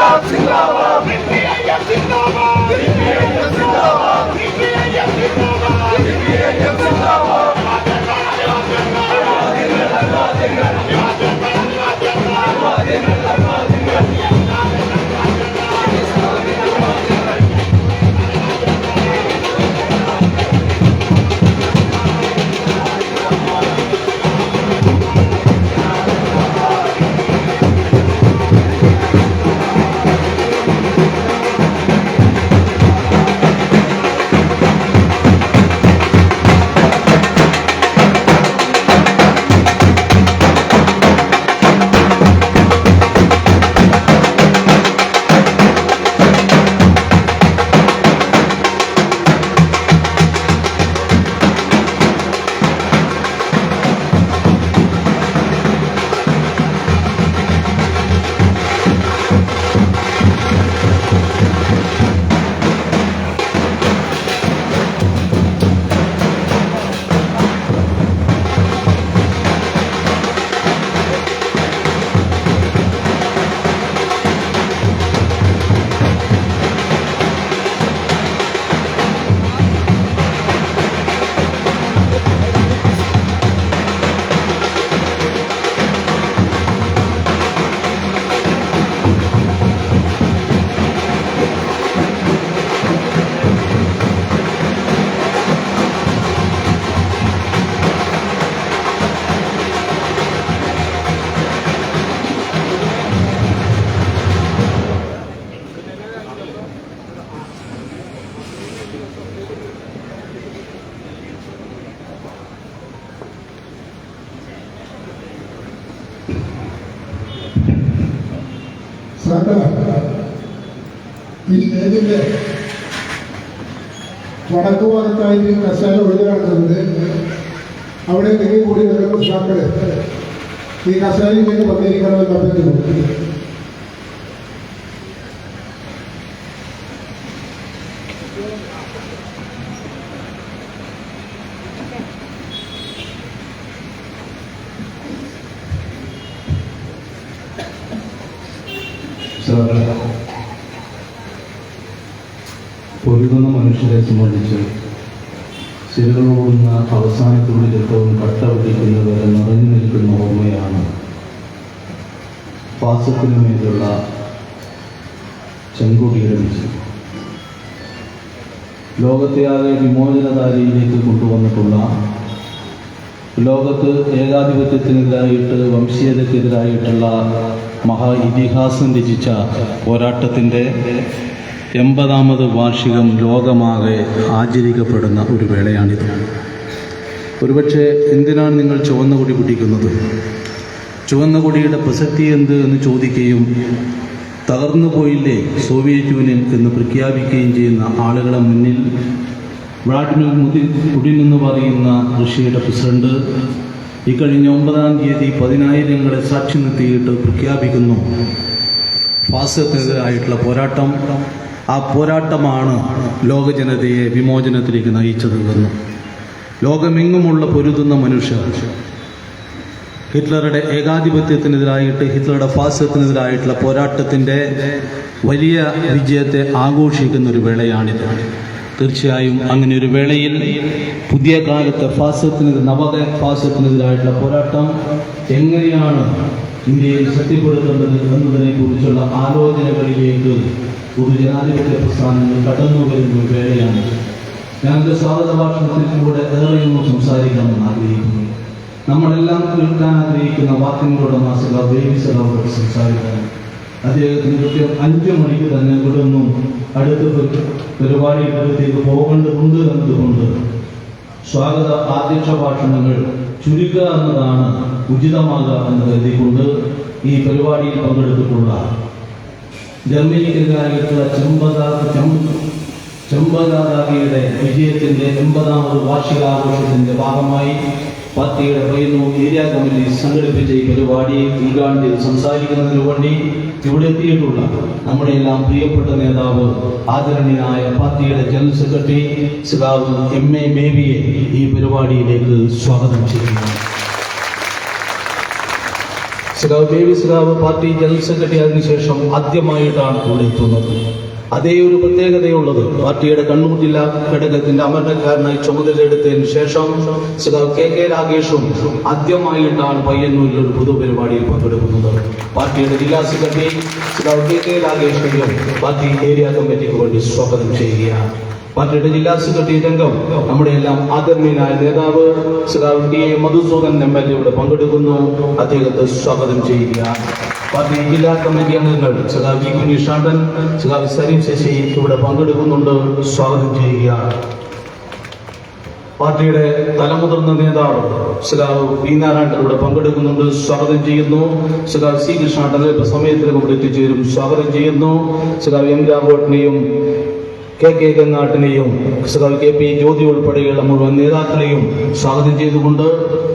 जिंदाबाद जिंदाबाद വടക്കു ഭാഗത്തായിട്ട് കസാല ഒഴിഞ്ഞു കിടക്കുന്നുണ്ട് അവിടെ നിങ്ങൾ കൂടി വരുന്ന ഉഷാക്കൾ ഈ കസാലയിലേക്ക് വന്നിരിക്കണമെന്ന് അഭ്യർത്ഥിക്കുന്നു പൊരുതുന്ന മനുഷ്യരെ സംബന്ധിച്ച് രക്തവും കട്ട പിടിക്കുന്നവരെ നിറഞ്ഞു നിൽക്കുന്ന ഓർമ്മയാണ് പാസത്തിനു മേലുള്ള ചെങ്കൊടിയുടെ വിജയം ലോകത്തെയാകെ വിമോചനധാരയിലേക്ക് കൊണ്ടുവന്നിട്ടുള്ള ലോകത്ത് ഏകാധിപത്യത്തിനെതിരായിട്ട് വംശീയതക്കെതിരായിട്ടുള്ള മഹാ ഇതിഹാസം രചിച്ച പോരാട്ടത്തിന്റെ എൺപതാമത് വാർഷികം ലോകമാകെ ആചരിക്കപ്പെടുന്ന ഒരു വേളയാണിത്. ഒരുപക്ഷെ എന്തിനാണ് നിങ്ങൾ ചുവന്ന കൊടി പിടിക്കുന്നത് ചുവന്ന കൊടിയുടെ പ്രസക്തി എന്ത് എന്ന് ചോദിക്കുകയും തകർന്നു പോയില്ലേ സോവിയറ്റ് യൂണിയൻ എന്ന് പ്രഖ്യാപിക്കുകയും ചെയ്യുന്ന ആളുകളെ മുന്നിൽ വ്ളാഡിമിർ പുടിൻ എന്ന് പറയുന്ന റഷ്യയുടെ പ്രസിഡന്റ് ഇക്കഴിഞ്ഞ ഒമ്പതാം തീയതി പതിനായിരങ്ങളെ സാക്ഷി നിർത്തിയിട്ട് പ്രഖ്യാപിക്കുന്നു. ഫാസത്തിനെതിരായിട്ടുള്ള പോരാട്ടം. ആ പോരാട്ടമാണ് ലോക ജനതയെ വിമോചനത്തിലേക്ക് നയിച്ചത് എന്ന്. ലോകമെങ്ങുമുള്ള പൊരുതുന്ന മനുഷ്യർ. ഹിറ്റ്ലറുടെ ഏകാധിപത്യത്തിനെതിരായിട്ട് ഹിറ്റ്ലറുടെ ഫാസത്തിനെതിരായിട്ടുള്ള പോരാട്ടത്തിന്റെ വലിയ വിജയത്തെ ആഘോഷിക്കുന്ന ഒരു വേളയാണിത്. തീർച്ചയായും അങ്ങനെ ഒരു വേളയിൽ പുതിയ കാലത്തെ ഫാസത്തിന് നവക ഫാസത്തിനെതിരായിട്ടുള്ള പോരാട്ടം എങ്ങനെയാണ് ഇന്ത്യയിൽ ശക്തിപ്പെടുത്തേണ്ടത് എന്നതിനെ കുറിച്ചുള്ള ആലോചനകളിലേക്ക് പൊതുജനാധിപത്യ പ്രസ്ഥാനങ്ങൾ കടന്നു വരുന്ന ഒരു വേളയാണ് ഞങ്ങളുടെ സ്വാഗത ഭാഷണത്തിലൂടെ ഏറെയൊന്നും സംസാരിക്കണമെന്ന് ആഗ്രഹിക്കുന്നു. നമ്മളെല്ലാം കേൾക്കാൻ ആഗ്രഹിക്കുന്ന വാക്കിനോട് മാസിക ബേബിസലോട് സംസാരിക്കാൻ അദ്ദേഹത്തിന് കൃത്യം അഞ്ചു മണിക്ക് തന്നെ ഇവിടെ അടുത്ത പരിപാടി പരിപാടിയിലേക്ക് പോകേണ്ടതുണ്ട് എന്നതുകൊണ്ട് സ്വാഗത ആദ്യക്ഷ ഭാഷണങ്ങൾ ചുരുക്കുക എന്നതാണ് ഉചിതമാകുക എന്ന് കരുതിക്കൊണ്ട് ഈ പരിപാടിയിൽ പങ്കെടുത്തിട്ടുള്ള ജർമ്മനിക്കെതിരായിട്ടുള്ള ചെമ്പതാ ചെമ്പ ചെമ്പതാതാകിയുടെ വിജയത്തിന്റെ എൺപതാമത് വാർഷികാഘോഷത്തിന്റെ ഭാഗമായി പാർട്ടിയുടെ പയ്യന്നൂർ ഏരിയ കമ്മിറ്റി സംഘടിപ്പിച്ച ഈ പരിപാടി ഉദ്ഘാടനം ചെയ്ത് സംസാരിക്കുന്നതിന് വേണ്ടി ഇവിടെ എത്തിയിട്ടുള്ള നമ്മുടെ എല്ലാം പ്രിയപ്പെട്ട നേതാവ് ആദരണീയനായ പാർട്ടിയുടെ ജനറൽ സെക്രട്ടറി സിതാവ് എം. എ. ബേബിയെ ഈ പരിപാടിയിലേക്ക് സ്വാഗതം ചെയ്യുന്നു. സഖാവ് ബേബി സഖാവ് പാർട്ടി ജനറൽ സെക്രട്ടറി അതിനുശേഷം ആദ്യമായിട്ടാണ് ഇവിടെ എത്തുന്നത്. അതേ ഒരു പ്രത്യേകതയുള്ളത് പാർട്ടിയുടെ കണ്ണൂർ ജില്ലാ ഘടകത്തിന്റെ അമരണക്കാരനായി ചുമതലയെടുത്തതിന് ശേഷം സിതാവ് കെ കെ രാഗേഷും ആദ്യമായിട്ടാണ് പയ്യന്നൂരിൽ ഒരു പൊതുപരിപാടിയിൽ പങ്കെടുക്കുന്നത്. പാർട്ടിയുടെ ജില്ലാ സെക്രട്ടറി സിതാവ് കെ കെ രാഗേഷിനെയും പാർട്ടി ഏരിയ കമ്മിറ്റിക്ക് വേണ്ടി സ്വാഗതം ചെയ്യുകയാണ്. പാർട്ടിയുടെ ജില്ലാ സെക്രട്ടറി രംഗം നമ്മുടെ എല്ലാം ആദരണീയനായ നേതാവ് Shri T A Madhusudan M L A ഇവിടെ പങ്കെടുക്കുന്നു. അദ്ദേഹത്തെ സ്വാഗതം ചെയ്യുക. പാർട്ടി ജില്ലാ കമ്മിറ്റി അംഗങ്ങൾ ശ്രീ വി കുഞ്ഞിഷാണ്ടൻ ശ്രീ സരീം ശശി ഇവിടെ പങ്കെടുക്കുന്നുണ്ട്. സ്വാഗതം ചെയ്യുക. പാർട്ടിയുടെ തലമുതിർന്ന നേതാവ് ശ്രീ പി നാരായണൻ ഇവിടെ പങ്കെടുക്കുന്നുണ്ട്. സ്വാഗതം ചെയ്യുന്നു. ശ്രീ സി കൃഷ്ണാട്ടൻ അല്പ സമയത്തിന് ഇവിടെ എത്തിച്ചേരും. സ്വാഗതം ചെയ്യുന്നു. ശ്രീ എം രാഘവട്ടിനെയും കെ കെ ഗംഗാട്ടിനെയും കെ പി ജ്യോതി ഉൾപ്പെടെയുള്ള മുഴുവൻ നേതാക്കളെയും സ്വാഗതം ചെയ്തുകൊണ്ട്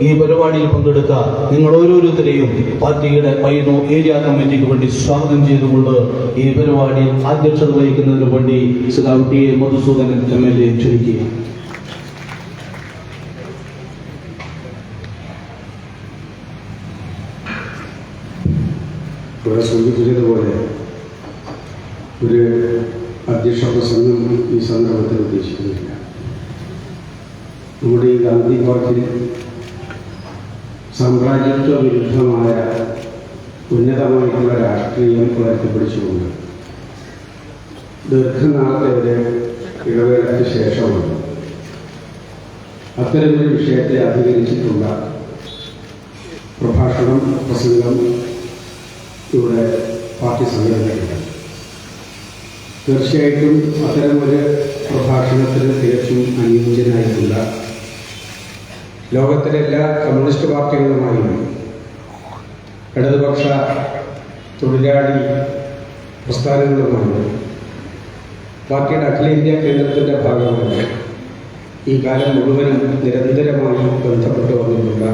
ഈ പരിപാടിയിൽ പങ്കെടുക്കുക നിങ്ങൾ ഓരോരുത്തരെയും പാർട്ടിയുടെ പയ്യന്നൂർ ഏരിയ കമ്മിറ്റിക്ക് വേണ്ടി സ്വാഗതം ചെയ്തുകൊണ്ട് ഈ പരിപാടി അധ്യക്ഷത വഹിക്കുന്നതിന് വേണ്ടി സഖാവ് T A Madhusudanan M L A ക്ഷണിക്കുക ഇവിടെ സൂചിപ്പിച്ചതുപോലെ ഒരു അധ്യക്ഷ പ്രസംഗം ഈ സന്ദർഭത്തിൽ ഉദ്ദേശിക്കുന്നില്ല. നമ്മുടെ ഈ ഗാന്ധി പാർട്ടി സാമ്രാജ്യത്വ വിരുദ്ധമായ ഉന്നതമായിട്ടുള്ള രാഷ്ട്രീയം ഉയർത്തിപ്പിടിച്ചുകൊണ്ട് ദീർഘനാളത്തെ ഒരു ഇടവേളയ്ക്ക് ശേഷമാണ് അത്തരമൊരു വിഷയത്തെ അധികരിച്ചിട്ടുള്ള പ്രഭാഷണം പ്രസംഗം ഇവിടെ പാർട്ടി സംഘടനയുണ്ട് തീർച്ചയായിട്ടും അത്തരമൊരു പ്രഭാഷണത്തിന് തികച്ചും അനുയോജ്യനായിട്ടുള്ള ലോകത്തിലെ എല്ലാ കമ്മ്യൂണിസ്റ്റ് പാർട്ടികളുമായും ഇടതുപക്ഷ തൊഴിലാളി പ്രസ്ഥാനങ്ങളുമായും പാർട്ടിയുടെ അഖിലേന്ത്യാ കേന്ദ്രത്തിന്റെ ഭാഗമായി ഈ കാലം മുഴുവനും നിരന്തരമായി ബന്ധപ്പെട്ട് വന്നിട്ടുള്ള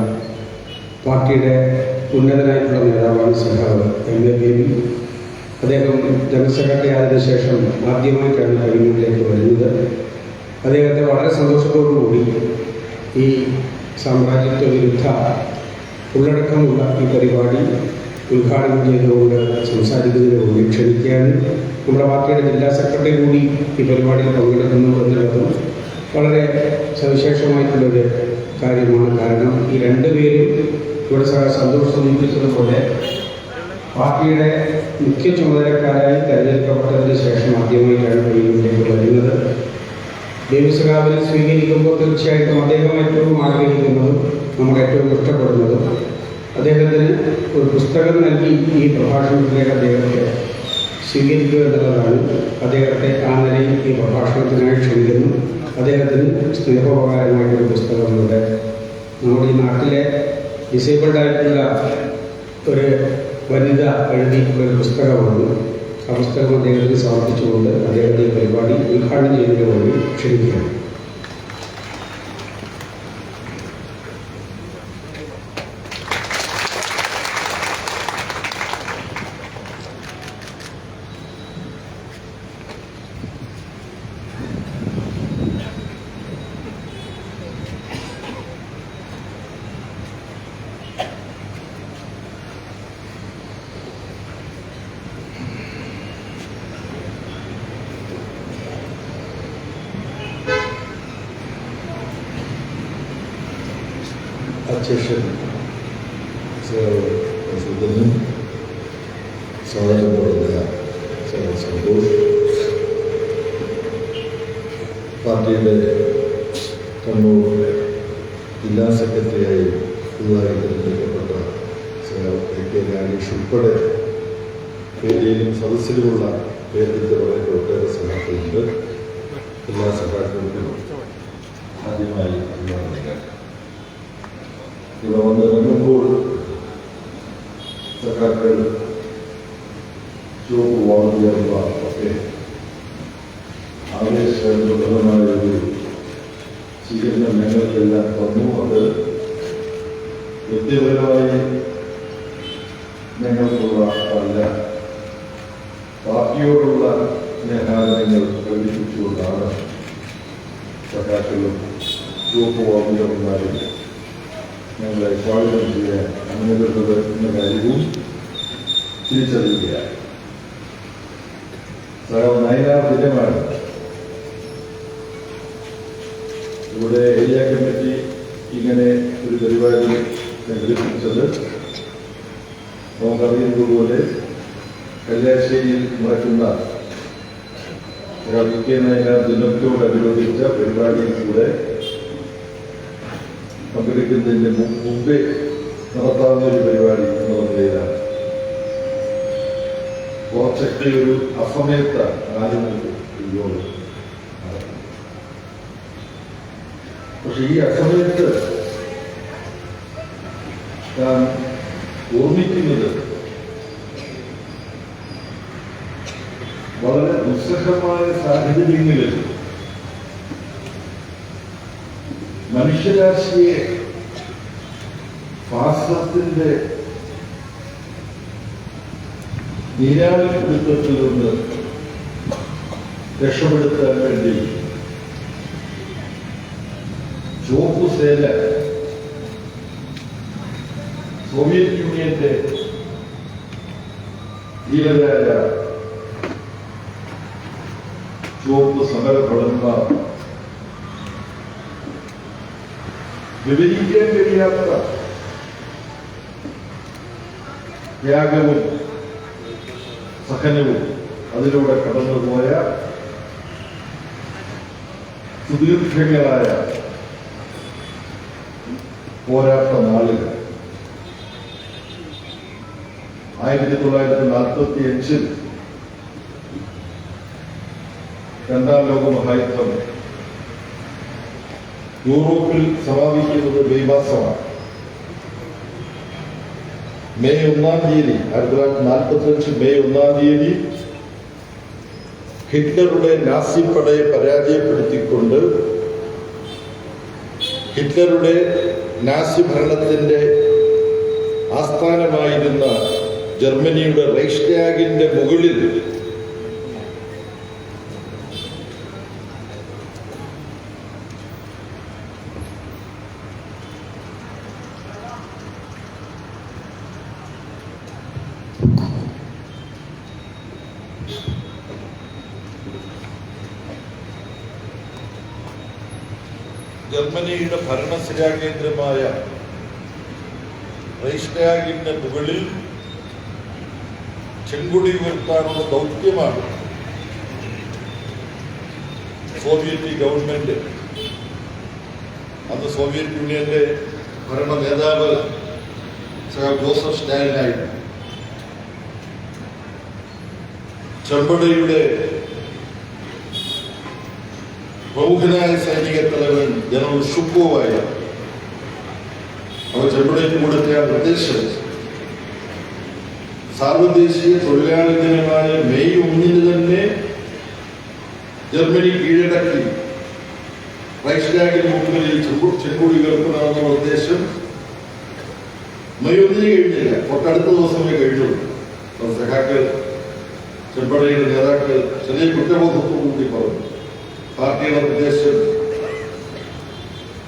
പാർട്ടിയുടെ ഉന്നതനായിട്ടുള്ള നേതാവാണ് സഖാവ് എം എ ബേബി. അദ്ദേഹം ജനറൽ സെക്രട്ടറി ആയതിനു ശേഷം ആദ്യമായിട്ടാണ് പയ്യന്നൂരിലേക്ക് വരുന്നത്. അദ്ദേഹത്തെ വളരെ സന്തോഷത്തോടുകൂടി ഈ സാമ്രാജ്യത്വ വിരുദ്ധ ഉള്ളടക്കമുള്ള ഈ പരിപാടി ഉദ്ഘാടനം ചെയ്തുകൊണ്ട് സംസാരിക്കുന്നതിന് വേണ്ടി ക്ഷണിക്കുകയാണ്. നമ്മുടെ പാർട്ടിയുടെ ജില്ലാ സെക്രട്ടറി കൂടി ഈ പരിപാടിയിൽ പങ്കെടുക്കുന്നു എന്നുള്ളതും വളരെ സവിശേഷമായിട്ടുള്ളൊരു കാര്യമാണ്. കാരണം ഈ രണ്ടുപേരും ഇവിടെ സന്തോഷം സന്തോഷ് സൂചിപ്പിച്ചതുപോലെ പാർട്ടിയുടെ മുഖ്യ ചുമതലക്കാരായി തെരഞ്ഞെടുക്കപ്പെട്ടതിന് ശേഷം ആദ്യമായിട്ടാണ് പയ്യന്നൂരിലേക്ക് വരുന്നത്. ദേവസ്വകാവിനെ സ്വീകരിക്കുമ്പോൾ തീർച്ചയായിട്ടും അദ്ദേഹം ഏറ്റവും ആഗ്രഹിക്കുന്നതും നമ്മൾ ഏറ്റവും ഇഷ്ടപ്പെടുന്നതും അദ്ദേഹത്തിന് ഒരു പുസ്തകം നൽകി ഈ പ്രഭാഷണത്തിലേക്ക് അദ്ദേഹത്തെ സ്വീകരിക്കുക എന്നുള്ളതാണ് അദ്ദേഹത്തെ ആ നിലയിൽ ഈ പ്രഭാഷണത്തിനായി ക്ഷണിക്കുന്നു. അദ്ദേഹത്തിന് സ്നേഹോപകാരമായിട്ടൊരു പുസ്തകമുണ്ട്. നമ്മുടെ ഈ നാട്ടിലെ ഡിസേബിൾഡായിട്ടുള്ള ഒരു വനിത എഴുതിയിട്ടുള്ള ഒരു പുസ്തകമാണ് ആ പുസ്തകം അദ്ദേഹത്തിന് സമർപ്പിച്ചുകൊണ്ട് അദ്ദേഹത്തെ പരിപാടി ഉദ്ഘാടനം ചെയ്യുന്നതിന് വേണ്ടി ക്ഷണിക്കുകയാണ്. അധ്യക്ഷൻ. സുധനും സ്വാഗതം പറയുക ശ്രീ സന്തോഷ് പാർട്ടിയുടെ കണ്ണൂർ ജില്ലാ സെക്രട്ടറിയായി പുതുതായി തിരഞ്ഞെടുക്കപ്പെട്ട ശ്രീ കെ രാജേഷ് ഉൾപ്പെടെ വേദിയിലും സദസ്സിലുമുള്ള വേദിത്തെ വളരെ ഒട്ടേറെ സഹാക്കളുണ്ട് എല്ലാ സഹാക്കൾക്കും ആദ്യമായി അഭിവാദനങ്ങൾ ഇവിടെ വന്നിറങ്ങുമ്പോൾ സഖാക്കൾ ചുവപ്പ് വാങ്ങിയവ ഒക്കെ ആവേശപ്രദമായ ഒരു സ്വീകരണം ഞങ്ങൾക്കെല്ലാം തന്നു അത് വ്യക്തിപരമായി ഞങ്ങൾക്കുള്ള അല്ല പാർട്ടിയോടുള്ള സ്നേഹാദരങ്ങൾ പ്രകടിപ്പിച്ചുകൊണ്ടാണ് സഖാക്കളും ചുവപ്പ് വാങ്ങിയവന്മാരും ഞങ്ങളെ സ്വാഗതം ചെയ്യാൻ അനുമതിക്കുന്നത് എന്ന കാര്യവും തിരിച്ചറിയുകയാണ് സഹോ നയനാർ ദിനമാണ് ഇവിടെ ഏരിയ കമ്മിറ്റി ഇങ്ങനെ ഒരു പരിപാടി സംഘടിപ്പിച്ചത് നമുക്കറിയുന്നതുപോലെ കല്യാശ്ശേരിയിൽ നടക്കുന്ന വി കെ നയനാർ ദിനത്തോടനുബന്ധിച്ച പരിപാടിയിൽ കൂടെ പങ്കെടുക്കുന്നതിന് മുമ്പേ നടത്താവുന്ന ഒരു പരിപാടി എന്നുള്ള നിലയിലാണ് കുറച്ചൊക്കെ ഒരു അസമയത്ത യോഗം നടക്കുന്നത്. പക്ഷെ ഈ അസമയത്ത് ഞാൻ ഓർമ്മിക്കുന്നത് വളരെ ദുസ്സഹമായ സാഹചര്യങ്ങളിൽ മനുഷ്യരാശിയെ ഫാസത്തിന്റെ നീരാളിപ്പിടുത്തത്തിൽ നിന്ന് രക്ഷപ്പെടുത്താൻ വേണ്ടി ചുവപ്പ് സേന സോവിയറ്റ് യൂണിയന്റെ ധീരരായ ചുവപ്പ് സമരഭടന്മാർ വിവരിക്കാൻ കഴിയാത്ത ത്യാഗവും സഹനവും അതിലൂടെ കടന്നുപോയ സുദീർഘങ്ങളായ പോരാട്ട നാളുകൾ. ആയിരത്തി തൊള്ളായിരത്തി നാൽപ്പത്തി അഞ്ചിൽ രണ്ടാം ലോക മഹായുദ്ധം യൂറോപ്പിൽ സമാപിക്കുന്നത് മെയ് മാസമാണ്. മെയ് ഒന്നാം തീയതി ആയിരത്തി തൊള്ളായിരത്തി നാൽപ്പത്തി അഞ്ച് മെയ് ഒന്നാം തീയതി ഹിറ്റ്ലറുടെ നാസി പടയെ പരാജയപ്പെടുത്തിക്കൊണ്ട് ഹിറ്റ്ലറുടെ നാസി ഭരണത്തിന്റെ ആസ്ഥാനമായിരുന്ന ജർമ്മനിയുടെ റൈഷ്ടാഗിന്റെ മുകളിൽ ജർമ്മനിയുടെ ഭരണസിരാ കേന്ദ്രമായ റൈഷ്ടാഗിന്റെ മുകളിൽ ചെങ്കുടി ഉയർത്താനുള്ള ദൗത്യമാണ് സോവിയറ്റ് ഗവൺമെന്റ്. അന്ന് സോവിയറ്റ് യൂണിയന്റെ ഭരണ നേതാവ് ജോസഫ് സ്റ്റാലിനായിരുന്നു. ചെമ്പടയുടെ പ്രമുഖനായ സൈനിക തലവൻ ജനറൽ ഷുക്കോവായ അവർ ചെമ്പടയ്ക്ക് കൊടുത്ത നിർദ്ദേശം സാർവദേശീയ തൊഴിലാളി ദിനമായ മെയ് ഒന്നിന് തന്നെ ജർമ്മനി കീഴടക്കി. റൈഷ്ലാഗിന് മുമ്പിൽ ചെങ്കു- ചെങ്കുടി ഉയർത്തണമെന്ന നിർദ്ദേശം മെയ് ഒന്നിന് കഴിഞ്ഞില്ല. തൊട്ടടുത്ത ദിവസമേ കഴിഞ്ഞുള്ളൂ. സഖാക്കൾ ചെമ്പടയുടെ നേതാക്കൾ ചെറിയ കുറ്റബോധത്തോടു കൂടി പറഞ്ഞു. പാർട്ടിയുടെ നിർദ്ദേശം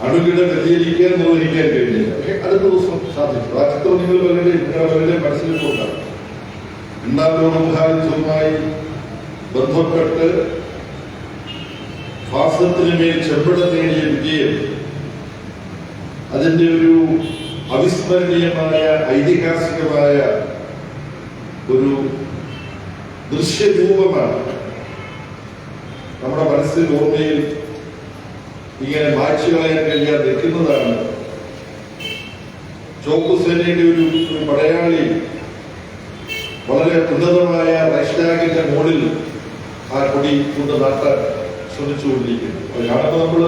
അണുകിട വ്യതിചരിക്കാൻ നിർവഹിക്കാൻ കഴിഞ്ഞില്ല. പക്ഷേ അടുത്ത ദിവസം സാധിച്ചു. ആ ചിത്രം നിങ്ങൾ വളരെ വളരെ മനസ്സിലിട്ടുണ്ടാകും ലോകമഹായുദ്ധവുമായി ബന്ധപ്പെട്ട് ഫാസത്തിന് മേൽ ചെമ്പട നേടിയ വിജയം അതിന്റെ ഒരു അവിസ്മരണീയമായ ഐതിഹാസികമായ ഒരു ദൃശ്യരൂപമാണ്. മനസ്സിൽ ഓർമ്മയിൽ ഇങ്ങനെ മായ്ച്ചു കളയാൻ കഴിയാതെ നിൽക്കുന്നതാണ്. ചോപ്പ് സേനയുടെ ഒരു പടയാളി വളരെ ഉന്നതമായ റൈഷ്ടാഗിന്റെ മുകളിൽ ആ കൊടി കൊണ്ട് നാട്ടാൻ ശ്രമിച്ചുകൊണ്ടിരിക്കുന്നു അത് കാണുമ്പോൾ നമ്മൾ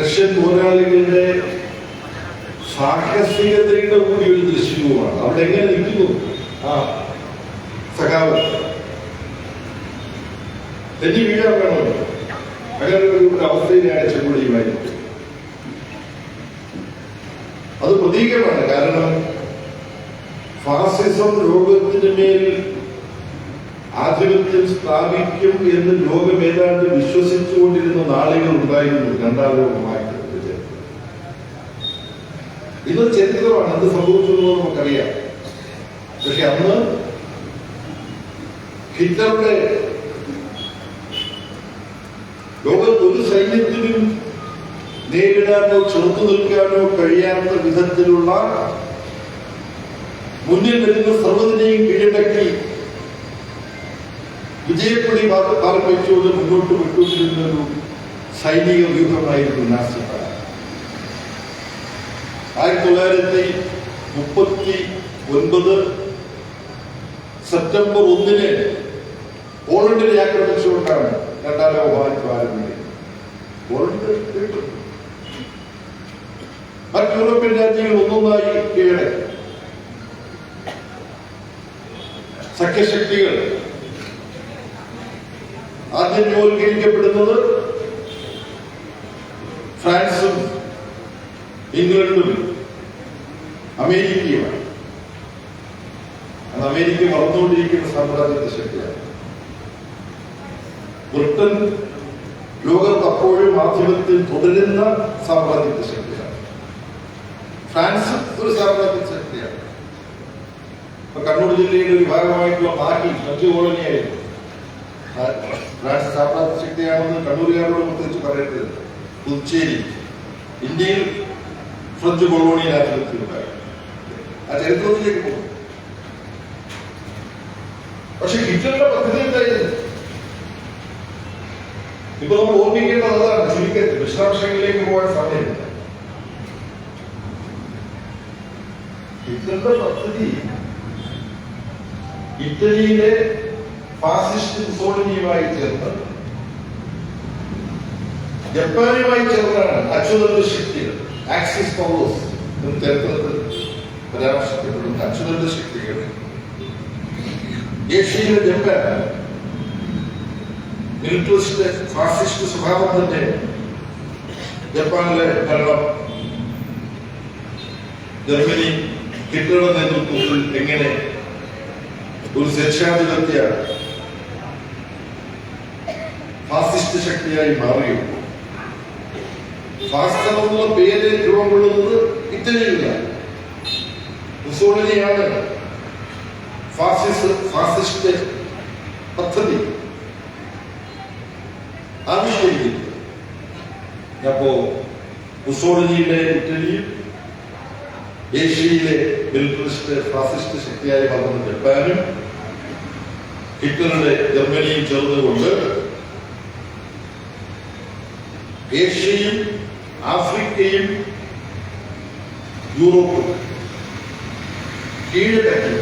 റഷ്യൻ പോരാളികളുടെ സാഹസികതയുടെ കൂടി ഒരു ദൃശ്യവുമാണ്. അവിടെ എങ്ങനെ നിൽക്കുന്നു? ആ സഖാവ്. തെറ്റി വീഴാൻ വേണോ അങ്ങനെ ഒരു അവസ്ഥയിൽ അവസ്ഥയിലാണ് ചെങ്കുടിയുമായി അത് പ്രതീകമാണ്. കാരണം ഫാസിസം ലോകത്തിന് മേൽ ആധിപത്യം സ്ഥാപിക്കും എന്ന് ലോകം ഏതാണ്ട് വിശ്വസിച്ചുകൊണ്ടിരുന്ന നാളുകൾ ഉണ്ടായിരുന്നു രണ്ടാം ലോകമായിട്ട് ഇത് ചരിത്രമാണ്. എന്ത് സംഭവിച്ചു എന്നുള്ളത് നമുക്കറിയാം. പക്ഷെ അന്ന് ഹിറ്റ്ലറുടെ ലോകത്ത് ഒരു സൈന്യത്തിനും നേരിടാനോ ചെറുത്തു നിൽക്കാനോ കഴിയാത്ത വിധത്തിലുള്ള മുന്നിൽ വരുന്ന സർവതിനെയും കീഴടക്കി വിജയപ്പുടി പാർപ്പിച്ചുകൊണ്ട് മുന്നോട്ട് വിട്ടുകൊണ്ടിരുന്ന ഒരു സൈനിക വ്യൂഹമായിരുന്നു നാസി പാർട്ടി. ആയിരത്തി തൊള്ളായിരത്തി മുപ്പത്തി ഒൻപത് സെപ്റ്റംബർ ഒന്നിന് പോളണ്ടിനെ ആക്രമിച്ചുകൊണ്ടാണ് രണ്ടാം ലോക മഹായുദ്ധം ആരംഭിക്കുന്നത് പോളണ്ട് മറ്റ് യൂറോപ്യൻ രാജ്യങ്ങൾ ഒന്നൊന്നായി കീഴടക്കി സഖ്യശക്തികൾ. ആദ്യം രൂപീകരിക്കപ്പെടുന്നത് ഫ്രാൻസും ഇംഗ്ലണ്ടും അമേരിക്കയുമാണ്. അത് അമേരിക്ക വളർന്നുകൊണ്ടിരിക്കുന്ന സാമ്രാജ്യത്വ ശക്തിയാണ്. ബ്രിട്ടൻ ലോകത്ത് അപ്പോഴും ആധിപത്യത്തിൽ തുടരുന്ന സാമ്രാജ്യത്വ ശക്തിയാണ് ഫ്രാൻസ് ഒരു സാമ്രാജ്യ ശക്തിയാണ് ഇപ്പൊ കണ്ണൂർ ജില്ലയുടെ ഒരു ഭാഗമായിട്ടുള്ള മാഹി മറ്റു കോളനിയായിരുന്നു. ഫ്രാൻസ് സാമ്രാജ്യ ശക്തിയാണെന്ന് കണ്ണൂരുകാരോട് പ്രത്യേകിച്ച് പറയേണ്ടത് പുതുച്ചേരി ഇന്ത്യയിൽ ഫ്രഞ്ച് കൊളോണിയൽ ആധിപത്യമുണ്ടായി ആ ചരിത്രത്തിലേക്ക് പോകും പക്ഷെ ഹിറ്റ്ലറുടെ പദ്ധതി എന്തായിരുന്നു? ഇപ്പൊ നമ്മൾ ഓർമ്മിക്കേണ്ടത് അതാണ് ചുരുക്കത്തിൽ വിശദാംശങ്ങളിലേക്ക് പോകാൻ സമയമില്ല. ഹിറ്റ്ലറുടെ പദ്ധതി ഇറ്റലിയിലെ ഫാസിസ്റ്റ് മുസോളിനിയുമായി ചേർന്ന് ജപ്പാനുമായി ചേർന്നാണ് അച്യുതന്റെ ശക്തികൾ ആക്സിസ് പവേഴ്സ് എന്ന് ചരിത്രത്തിൽ പരാമർശിക്കപ്പെടുന്ന അച്യുതന്റെ ശക്തികൾ ഏഷ്യയിലെ ജപ്പാൻ മിലിറ്ററിസ്റ്റ് ഫാസിസ്റ്റ് സ്വഭാവത്തിന്റെ ജപ്പാനിലെ ഭരണം. ജർമ്മനി ഹിറ്റ്ലറുടെ നേതൃത്വത്തിൽ എങ്ങനെ ഒരു സ്വേച്ഛാധിപത്യ ഫാസിസ്റ്റ് ശക്തിയായി മാറിയോ ഫാസിസം എന്നുള്ള പേര് രൂപം കൊള്ളുന്നത് ഇറ്റലിയില്ല മുസോളിനിയാണ് ഫാസിസ്റ്റ് ഫാസിസ്റ്റ് പദ്ധതി. ആവിഷ്കരിക്കുന്നത് അപ്പോ മുസോളിനിയുടെ ഇറ്റലിയും ഏഷ്യയിലെ മിലിറ്ററിസ്റ്റ് ഫാസിസ്റ്റ് ശക്തിയായി വളർന്ന ജപ്പാനും ഹിറ്റ്ലറുടെ ജർമ്മനിയും ചേർന്നുകൊണ്ട് ഏഷ്യയും ആഫ്രിക്കയും യൂറോപ്പും കീഴടക്കി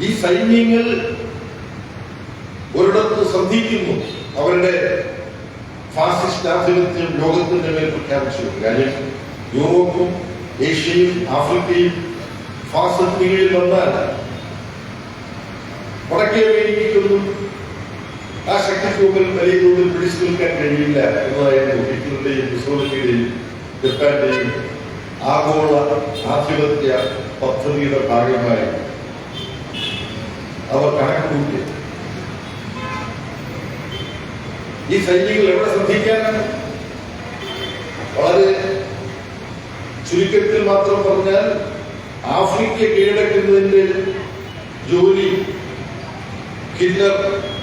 ഈ സൈന്യങ്ങൾ ഒരിടത്ത് സന്ധിക്കുന്നു. അവരുടെ ഫാസിസ്റ്റ് ആധിപത്യം ലോകത്തിന്റെ മേൽ പ്രഖ്യാപിച്ചു. കാര്യം യൂറോപ്പും ഏഷ്യയും ആഫ്രിക്കയും ഫാസിസ്റ്റ് കീഴിൽ വന്നാൽ വടക്കേ അമേരിക്കയ്ക്കൊന്നും ആ ശക്തിക്ക് മുമ്പിൽ വലിയ തോതിൽ പിടിച്ചു നിൽക്കാൻ കഴിയില്ല എന്നതായിരുന്നു ഹിറ്റ്ലറുടെയും മുസോളിനിയുടെയും ജപ്പാന്റെയും ആഗോള ആധിപത്യ പദ്ധതിയുടെ ഭാഗമായി അവർ കണക്ക് കൂട്ടി ഈ സൈനികൾ എവിടെ ശ്രദ്ധിക്കാനാണ്? വളരെ ചുരുക്കത്തിൽ മാത്രം പറഞ്ഞാൽ ആഫ്രിക്ക കീഴടക്കുന്നതിന്റെ ജോലി ഹിറ്റ്ലർ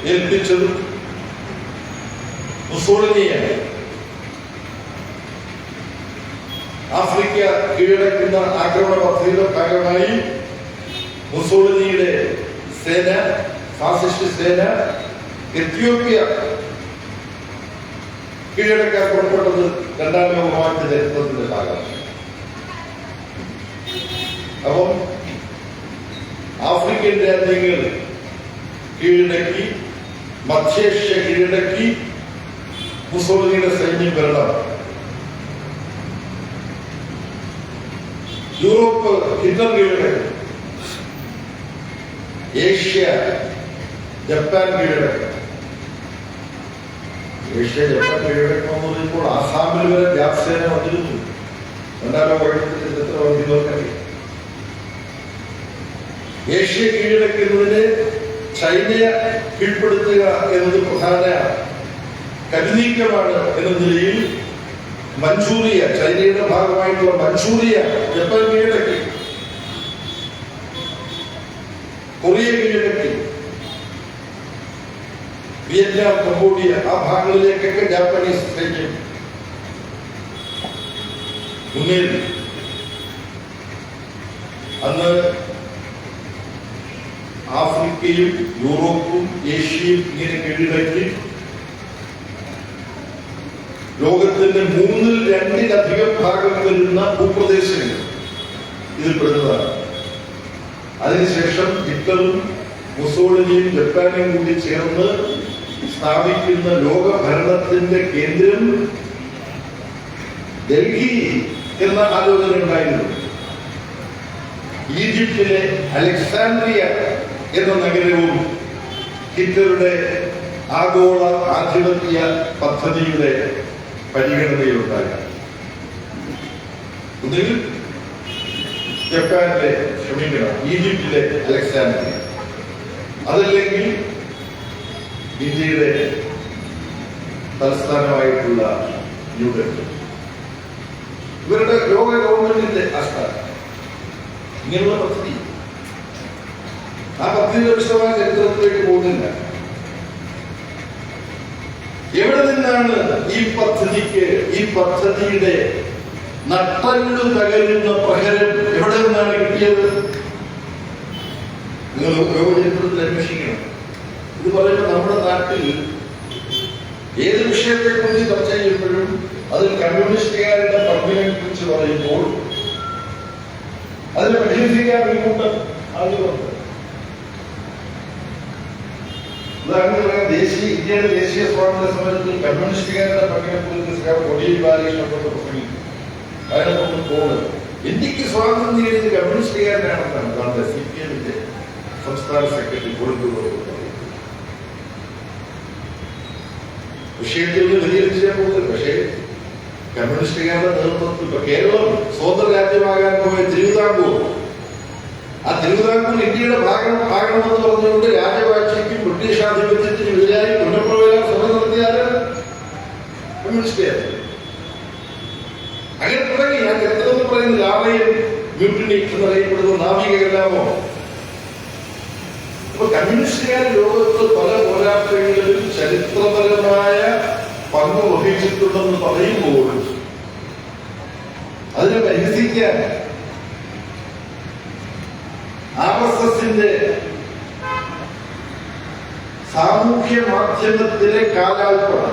ഏൽപ്പിച്ചത് മുസോളിനിയാണ് ആഫ്രിക്ക കീഴടക്കുന്ന ആക്രമണ പദ്ധതിയുടെ ഭാഗമായി മുസോളിനിയുടെ സേന ഫാസിസ്റ്റ് സേന എത്യോപ്യ കീഴടക്കാൻ പുറപ്പെട്ടത് രണ്ടാം ലോക മഹായുദ്ധ ചരിത്രത്തിന്റെ ഭാഗമാണ്. അപ്പം ആഫ്രിക്കൻ രാജ്യങ്ങൾ കീഴടക്കി മധ്യേഷ്യ കീഴടക്കി മുസോളിനിയുടെ സൈന്യം വരണം യൂറോപ്പ് ഹിറ്റ്ലർ കീഴടക്കി. ഏഷ്യ ജപ്പാൻ കീഴടക്കി. ഏഷ്യ ജപ്പാൻ കീഴടക്കണമെന്ന് പറയുമ്പോൾ ആസാമിൽ വരെ സേന വന്നിരുന്നു. രണ്ടാലോ വഴിയുടെ ചരിത്രം വന്നിരുന്നവർക്കറിയാം ഏഷ്യ കീഴടക്കുന്നതിന് ചൈനയെ കീഴ്പ്പെടുത്തുക എന്നത് പ്രധാന കരുനീക്കമാണ് എന്ന നിലയിൽ മഞ്ചൂരിയ ചൈനയുടെ ഭാഗമായിട്ടുള്ള മഞ്ചൂരിയ ജപ്പാൻ കീഴടക്കി. കൊറിയ കീഴടക്കി. വിയറ്റ്നാം കംബോഡിയ ആ ഭാഗങ്ങളിലേക്കൊക്കെ ജാപ്പനീസ് സൈന്യം മുന്നേറി അന്ന് ആഫ്രിക്കയും യൂറോപ്പും ഏഷ്യയും ഇങ്ങനെ കീഴടക്കി ലോകത്തിന്റെ മൂന്നിൽ രണ്ടിലധികം ഭാഗം വരുന്ന ഭൂപ്രദേശങ്ങൾ ഇതിൽ പെടുന്നതാണ്. അതിനുശേഷം ഹിറ്റ്ലറും മുസോളിനിയും ജപ്പാനും കൂടി ചേർന്ന് സ്ഥാപിക്കുന്ന ലോകഭരണത്തിന്റെ കേന്ദ്രം ഡൽഹി എന്ന ആലോചന ഉണ്ടായിരുന്നു. ഈജിപ്തിലെ അലക്സാൻഡ്രിയ എന്ന നഗരവും ഹിറ്റ്ലറുടെ ആഗോള ആധിപത്യ പദ്ധതിയുടെ പരിഗണനയിലുണ്ടായി. ഒന്നിൽ ജപ്പാനിലെ ക്ഷമിക്കണം ഈജിപ്തിലെ അലക്സാൻഡ്രിയ അതല്ലെങ്കിൽ ഇന്ത്യയുടെ തലസ്ഥാനമായിട്ടുള്ള ന്യൂഡൽഹി. ഇവരുടെ ലോക ഗവൺമെന്റിന്റെ ആസ്ഥാനം. ഇങ്ങനെയുള്ള പദ്ധതി. ആ പദ്ധതിയുടെ വിശദമായ ചരിത്രത്തിലേക്ക് പോകുന്നില്ല. എവിടെ നിന്നാണ് ഈ പദ്ധതിക്ക് ഈ പദ്ധതിയുടെ നട്ടൽ തകരുന്ന പ്രഹരം എവിടെ നിന്നാണ് കിട്ടിയത്? നിങ്ങൾ ലോകചരിത്രത്തിൽ അന്വേഷിക്കണം. ഇത് പറയുമ്പോൾ നമ്മുടെ നാട്ടിൽ ഏത് വിഷയത്തെക്കുറിച്ച് ചർച്ച ചെയ്യുമ്പോഴും അതിൽ കമ്മ്യൂണിസ്റ്റുകാരുടെ പങ്കിനെ കുറിച്ച് പറയുമ്പോൾ അതിനെ പരിഹരിക്കാൻ ഒരു കൂട്ടം ആളുകളുണ്ട് ഉദാഹരണം പറയാം ദേശീയ ഇന്ത്യയുടെ ദേശീയ സ്വാതന്ത്ര്യ സമരത്തിൽ കമ്മ്യൂണിസ്റ്റുകാരുടെ പങ്കിനെ കുറിച്ച് കൊടിയിൽ ബാലകൃഷ്ണനോട് പ്രസംഗിക്കും. അതിനൊന്നും പോകുന്നത്. ഇന്ത്യയ്ക്ക് സ്വാതന്ത്ര്യം നേടിയത് കമ്മ്യൂണിസ്റ്റുകാരനാണെന്നാണ് ഗാന്ധി സി പി എമ്മിന്റെ സംസ്ഥാന സെക്രട്ടറി കൊടുക്കുന്നത് വിഷയത്തിൽ നിന്ന് വ്യതിചലിച്ചാൽ പോകുന്നില്ല പക്ഷേ കമ്മ്യൂണിസ്റ്റുകാരുടെ നേതൃത്വത്തിൽ ഇപ്പൊ കേരളം സ്വതന്ത്ര രാജ്യമാകാൻ പോയ തിരുവിതാംകൂർ. ആ തിരുവിതാംകൂർ ഇന്ത്യയുടെ ഭാഗം ഭാഗമെന്ന് പറഞ്ഞുകൊണ്ട് രാജവാഴ്ചയ്ക്കും ബ്രിട്ടീഷ് ആധിപത്യത്തിനും എതിരായി പുനഃപ്രവേശനം ശ്രമം നടത്തിയാൽ കമ്മ്യൂണിസ്റ്റുകാർ അങ്ങനെ തുടങ്ങി. ഞാൻ ചരിത്രത്തിൽ പറയുന്നത് ലാവയും മ്യൂട്ടിനി എന്നറിയപ്പെടുന്ന നാവിക കലാമോ അപ്പൊ കമ്മ്യൂണിസ്റ്റുകാർ ലോകത്ത് പല പോരാട്ടങ്ങളിലും ചരിത്രപരമായ പങ്ക് വഹിച്ചിട്ടുണ്ടെന്ന് പറയുമ്പോൾ അതിനെ പരിഹസിക്കാൻ ആർ എസ് എസിന്റെ സാമൂഹ്യ മാധ്യമത്തിലെ കാലാൽപ്പന